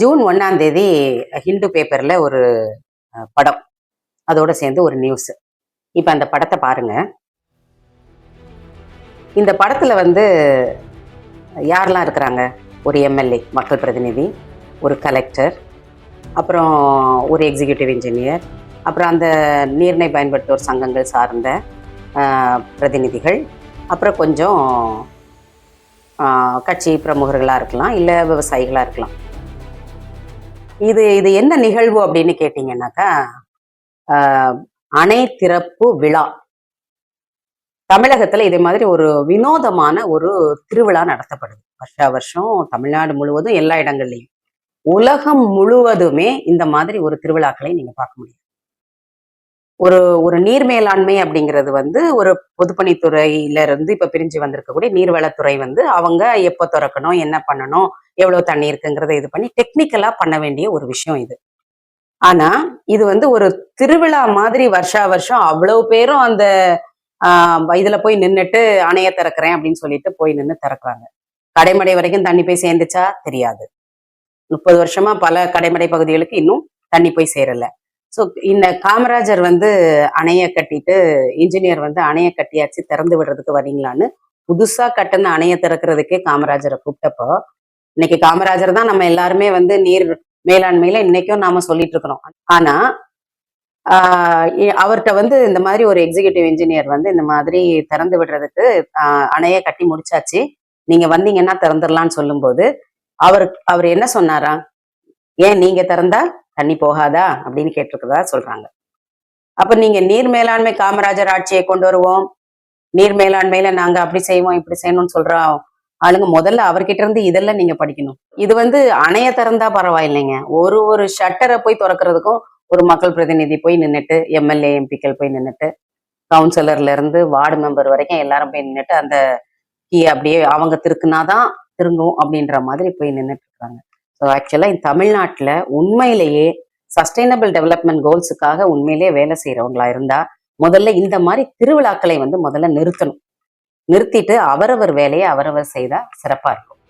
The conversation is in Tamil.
ஜூன் ஒன்னாம் தேதி ஹிந்து பேப்பர்ல ஒரு படம். அதோட சேர்ந்து ஒரு நியூஸ். இப்போ அந்த படத்தை பாருங்க. இந்த படத்துல வந்து யாரெல்லாம் இருக்கிறாங்க? ஒரு எம்எல்ஏ மக்கள் பிரதிநிதி ஒரு கலெக்டர் அப்புறம் ஒரு எக்ஸிக்யூட்டிவ் இன்ஜினியர் அப்புறம் அந்த நீர்நிலை பயன்படுத்துவோர் சங்கங்கள் சார்ந்த பிரதிநிதிகள் அப்புறம் கொஞ்சம் கட்சி பிரமுகர்களாக இருக்கலாம் இல்லை விவசாயிகளாக இருக்கலாம். இது இது என்ன நிகழ்வு அப்படின்னு கேட்டிங்கன்னாக்கா ஆஹ், அணை திறப்பு விழா. தமிழகத்துல இதே மாதிரி ஒரு வினோதமான ஒரு திருவிழா நடத்தப்படுது. வருஷா வருஷம் தமிழ்நாடு முழுவதும் எல்லா இடங்கள்லையும். உலகம் முழுவதுமே இந்த மாதிரி ஒரு திருவிழாக்களை நீங்க பார்க்க முடியும். ஒரு ஒரு நீர் மேலாண்மை அப்படிங்கிறது வந்து ஒரு பொதுப்பணித்துறையில இருந்து இப்ப பிரிஞ்சு வந்திருக்கக்கூடிய நீர்வளத்துறை வந்து அவங்க எப்ப திறக்கணும் என்ன பண்ணணும் எவ்வளவு தண்ணி இருக்குங்கிறத இது பண்ணி டெக்னிக்கலா பண்ண வேண்டிய ஒரு விஷயம் இது. ஆனா இது வந்து ஒரு திருவிழா மாதிரி வருஷா வருஷம் அவ்வளவு பேரும் அந்த ஆஹ் இதுல போய் நின்னுட்டு அணைய திறக்கிறேன் அப்படின்னு சொல்லிட்டு போய் நின்று திறக்கிறாங்க. கடைமடை வரைக்கும் தண்ணி போய் சேர்ந்துச்சா? தெரியாது. முப்பது வருஷமா பல கடைமடை பகுதிகளுக்கு இன்னும் தண்ணி போய் சேரல. ஸோ இந்த காமராஜர் வந்து அணைய கட்டிட்டு இன்ஜினியர் வந்து அணைய கட்டியாச்சு திறந்து விடுறதுக்கு வரீங்களான்னு புதுசா கட்டின அணைய திறக்கிறதுக்கே காமராஜரை கூப்பிட்டப்போ இன்னைக்கு காமராஜர் தான் நம்ம எல்லாருமே வந்து நீர் மேலாண்மையில இன்னைக்கும் நாம சொல்லிட்டு இருக்கிறோம். ஆனா ஆஹ் அவர்ட்ட வந்து இந்த மாதிரி ஒரு எக்ஸிகியூட்டிவ் இன்ஜினியர் வந்து இந்த மாதிரி திறந்து விடுறதுக்கு அணைய கட்டி முடிச்சாச்சு. நீங்க வந்தீங்கன்னா திறந்துடலாம்னு சொல்லும்போது அவர் அவர் என்ன சொன்னாரா? ஏன் நீங்க திறந்தா தண்ணி போகாதா? அப்படின்னு கேட்டிருக்கிறதா சொல்றாங்க. அப்ப நீங்க நீர் மேலாண்மை காமராஜர் ஆட்சியை கொண்டு வருவோம். நீர் மேலாண்மையில நாங்க அப்படி செய்வோம் இப்படி செய்யணும்னு சொல்றோம். ஆளுங்க முதல்ல அவர்கிட்ட இருந்து இதெல்லாம் நீங்க படிக்கணும். இது வந்து அணைய திறந்தா பரவாயில்லைங்க. ஒரு ஒரு ஷட்டரை போய் திறக்கிறதுக்கும் ஒரு மக்கள் பிரதிநிதி போய் நின்னுட்டு எம்எல்ஏ எம்பிக்கள் போய் நின்னுட்டு கவுன்சிலர்ல இருந்து வார்டு மெம்பர் வரைக்கும் எல்லாரும் போய் நின்னுட்டு அந்த கீ அப்படியே அவங்க திருக்குனாதான் திருங்கும் அப்படின்ற மாதிரி போய் நின்னுட்டு இருக்காங்க. ஸோ ஆக்சுவலா இந்த உண்மையிலேயே சஸ்டைனபிள் டெவலப்மெண்ட் கோல்ஸுக்காக உண்மையிலேயே வேலை செய்யறவங்களா இருந்தா முதல்ல இந்த மாதிரி திருவிழாக்களை வந்து முதல்ல நிறுத்தணும். நிறுத்திட்டு அவரவர் வேலையை அவரவர் செய்தால் சிறப்பா இருக்கும்.